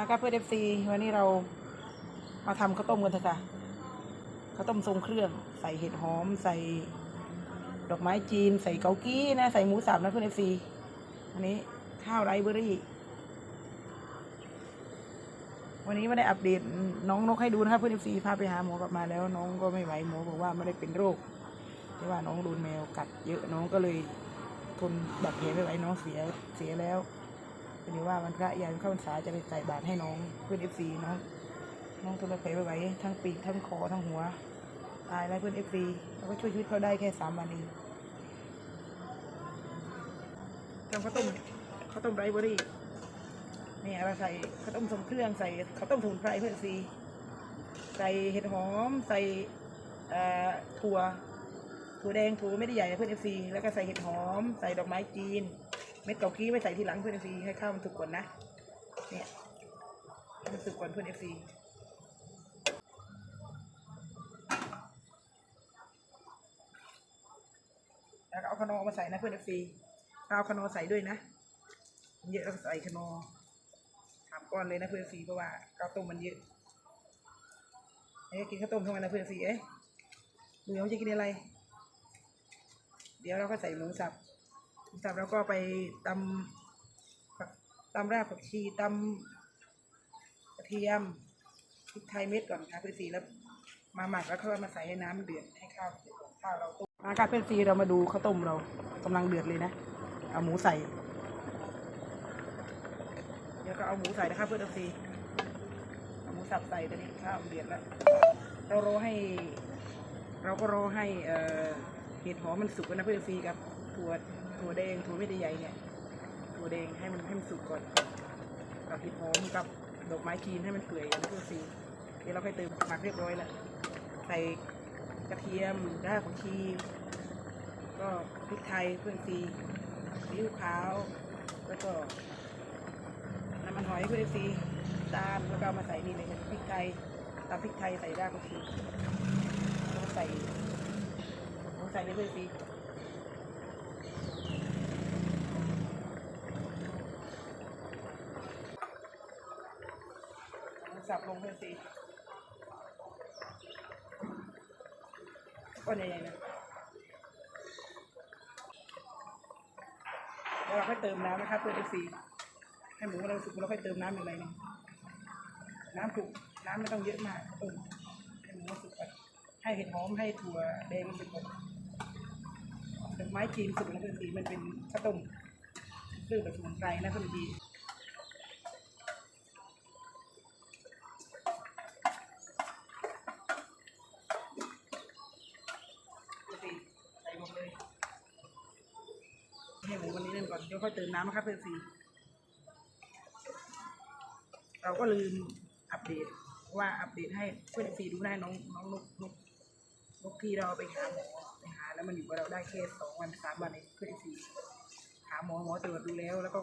อาครับเพื่อเอฟซีวันนี้เรามาทำข้าวต้มกันเถอะค่ะข้าวต้มทรงเครื่อง ใส่เห็ดหอม ใส่ดอกไม้จีน ใส่เกากี้นะ ใส่หมูสับนะเพื่อนเอฟซีอันนี้ข้าวไรเบอรี่ วันนี้ไม่ได้อัปเดตน้องนกให้ดูนะครับเพื่อนเอฟซีพาไปหาหมอกลับมาแล้ว น้องก็ไม่ไหวหมอบอกว่าไม่ได้เป็นโรคแต่ว่าน้องโดนแมวกัดเยอะน้องก็เลยทนบาดแผลไม่ไหวน้องเสียเสียแล้ว เป็นว่าวันพระยานเข้าพรรษาจะไปใส่บาตรให้น้องเพื่อนเอฟซีน้องน้องทนแผลไม่ไหวทั้งปีกทั้งคอทั้งหัว ตายแล้วเพื่อนเอฟซีเราก็ช่วยชีวิตเขาได้แค่สามวันเองทำข้าวต้มข้าวต้มไรเบอรี่นี่เราใส่ข้าวต้มทรงเครื่องใส่ข้าวต้มสมุนไพรเพื่อนซีใส่เห็ดหอมใส่อ่อถั่วถั่วแดงถั่วไม่ได้ใหญ่เพื่อนเอฟซีแล้วก็ใส่เห็ดหอม ใส่ดอกไม้จีน เม็ดเกากี้ไว้ใส่ทีหลังเพื่อนเอฟซีให้ข้าวมันสุกก่อนนะ เนี่ยมันสุกก่อนเพื่อนเอฟซีแล้วก็เอาขนอมาใส่นะเพื่อนเอฟซีเอาขนอใส่ด้วยนะ เยอะก็ใส่ขนอถามก้อนเลยนะเพื่อนเอฟซีเพราะว่าข้าวต้มมันเยอะเอ้กินข้าวต้มทั้งวันะเพื่อนเอฟซีเอ้ยหนูจะกินอะไร เดี๋ยวเราก็ใส่หมูสับ สับแล้วก็ไปตำผักตำรากผักชีตำกระเทียมพริกไทยเม็ดก่อนค่ะเพื่อนสีแล้วมาหมักแล้วก็มาใส่ให้น้ำเดือดให้ข้าวเดือดข้าวเราต้มอากาศเพื่อนสีเรามาดูข้าวต้มเรากำลังเดือดเลยนะเอาหมูใส่เดี๋ยวก็เอาหมูใส่นะคะเพื่อนสีเอาหมูสับใส่ตอนนี้ข้าวเดือดแล้วเรารอให้ เราก็รอให้เห็ดหอมมันสุกนนะเพื่อนซีกับถั่ว ถั่วแดงถั่วไม่ได้ใหญ่เนี่ยถั่วแดงให้มันให้มันสุกก่อนกับเห็ดหอมกับดอกไม้จีนให้มันเปื่อยนะเพื่อนซีเดี๋ยวเราค่อยเติมหมักเรียบร้อยแล้วใส่กระเทียมรากผักชีก็พริกไทยเพื่อนซีซีอิ๊วขาวแล้วก็น้ำมันหอยเพื่อนซีตามแล้วก็มาใส่นี่เลยพริกไทยตามพริกไทยใส่รากผักชีแล้วใส่ใส่ในเพื่อนซี ลงเพื่อนซีก้อนใหญ่ๆนะแล้วเราค่อยเติมน้ำนะครับเพื่อนซีให้หมูเราสุกเราค่อยเติมน้ำอีกหน่อยหนึงน้ำถูกน้ำไม่ต้องเยอะมากต้มให้หมูสุกก่อนให้เห็ดหอมให้ถั่วแดงสุกก่อนดอกไม้จีนสุกนะเพื่อนสีมันเป็นข้าวต้มเครื่องแบบสมุนไพรนะเพื่อนดีเพื่อนสีใส่หมดเลยให้หมูวันนี้นั่นก่อน เดี๋ยวค่อยเติมน้ำนะครับเพื่อนสีเราก็ลืมอัปเดตว่าอัปเดตให้เพื่อนสีดูได้น้องน้องนกนกนกที่เราไปหาหมอไปหาแล้วมันอยู่กับเราได้แค่สองวันสามวันเองเพื่อนซีหาหมอหมอตรวจดูแล้ว แล้วก็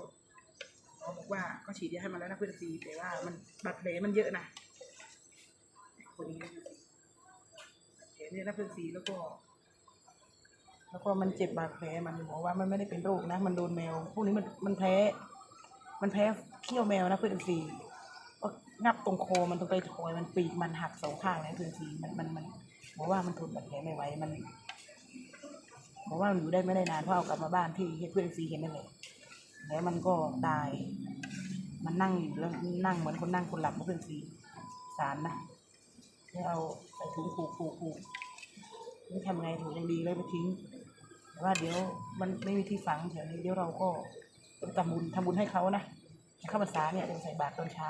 หมอบอกว่าก็ฉีดยาให้มันแล้วนะเพื่อนซีแต่ว่ามันบาดแผลมันเยอะนะคนนี้นะเพื่อนซีบาดแผลเนี่ยนะเพื่อนซีแล้วก็ แล้วก็มันเจ็บบาดแผลมันหมอว่ามันไม่ได้เป็นโรคนะ มันโดนแมว พวกนี้มันมันแพ้ มันแพ้เขี้ยวแมวนะเพื่อนซีก็งับตรงคอมันตรงไปคอยมันปีกมันหักสองข้างนะเพื่อนซีมันมันมันบอกว่ามันทนบาดแผลไม่ไหวมันบอกว่ามันอยู่ได้ไม่ได้นานเพราะเอากลับมาบ้านที่เพื่อนซีเห็นนั่นแหละแล้วมันก็ตาย มันนั่งอยู่แล้วนั่งเหมือนคนนั่งคนหลับเพื่อนซีสารนะให้เอาใส่ถุงผูกผูกผูกนี่ทำไงถุงยังดีเลยไปทิ้ง แต่ว่าเดี๋ยวมันไม่มีที่ฝังแถวนี้เดี๋ยวเราก็ต้องทำบุญทำบุญให้เขานะเข้าพรรษาเนี่ยเดี๋ยวใส่บาตรตอนเช้า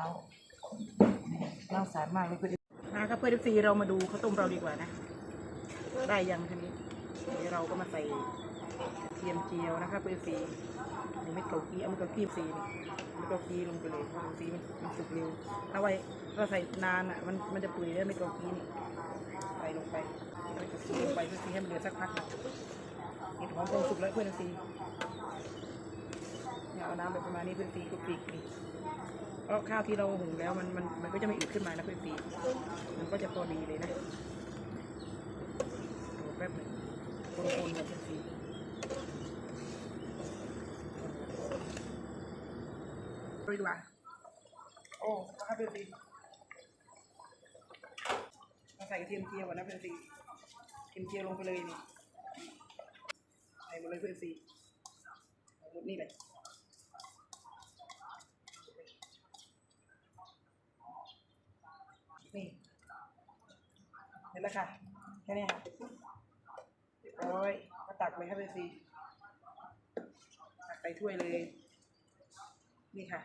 น่าสารมากเลยเพื่อนนะครับเพื่อนซีเรามาดูข้าวต้มเราดีกว่านะ ได้ยังทีนี้เดี๋ยวเราก็มาใส่เทียมเจียวนะครับเพื่อนซีนี่เม็ดเกากี้เอาเม็ดเกากี้ซีเม็ดเกากี้ลงไปเลยซีมันมันสุกเร็วถ้าไว้ถ้าใส่นานอะมันมันจะเปื่อยแล้วเม็ดเกากี้นี่ใส่ลงไปเม็ดเกากี้ลงไปเพื่อซีให้มันเดือดสักพัก หนึ่งเห็ดหอมคงสุกแล้วเพื่อนซีเนี่ยเอาน้ำไปประมาณนี้เพื่อนซีก็ปลีกนี่เพราะข้าวที่เราหุงแล้วมันมันมันก็จะไม่อืดขึ้นมานะเพื่อนปีมันก็จะพอดีเลยนะดูแป๊บหนึงคนๆกับเพื่อนปีไปดีกว่าโอ้นะครับเพื่อนซีมาใส่กระเทียมเจียวก่อนนะเพื่อนซีกระเทียมเจียวลงไปเลยนี่ มดเพื่อนซีเอาหมดนี่เลยนี่เห็นแล้วค่ะแค่นี้ค่ะเรียบร้อยมาตักเลยครับเพื่อนซีตักใส่ถ้วยเลย นี่ค่ะ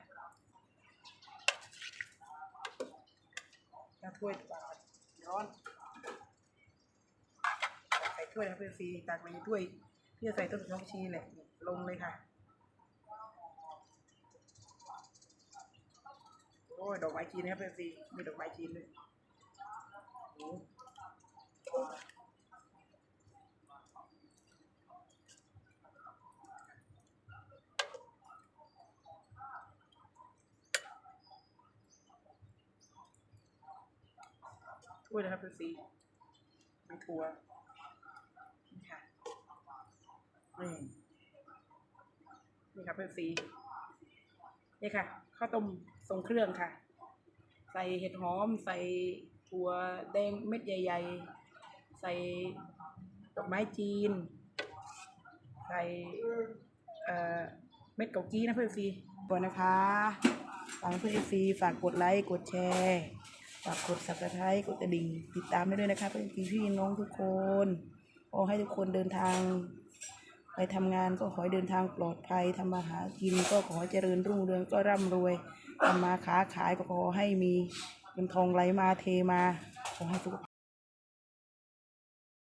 ถ้าถ้วยปาดร้อนใส่ถ้วยนะเพื่อนซีตักไปในถ้วย พี่จะใส่ต้นหอมชีเนี่ยลงเลยค่ะ โอ้ยดอกไม้จีนนะครับเพื่อนซีมีดอกไม้จีนด้วยถ้วยนะครับเพื่อนซีมีถั่วนี่ค่ะ นี่นี่ครับเพื่อนซีนี่ค่ะข้าวต้มทรงเครื่องค่ะ ใส่เห็ดหอม ใส่ถั่วแดงเม็ดใหญ่ ๆ ใส่ดอกไม้จีน ใส่เอ่อเม็ดเกากี้นะเพื่อนซีก่อนะคะฝากเพื่อนซีฝากกดไลค์กดแชร์ฝากกด subscribe กดกระดิ่งติดตามได้ด้วยนะคะเพื่อนซีพี่น้องทุกคนขอให้ทุกคนเดินทาง ไปทำงานก็ขอให้เดินทางปลอดภัยทำมาหากินก็ขอให้เจริญรุ่งเรืองก็ร่ำรวยทำมาค้าขายก็ขอให้มีเงินทองไหลมาเทมาขอให้สุข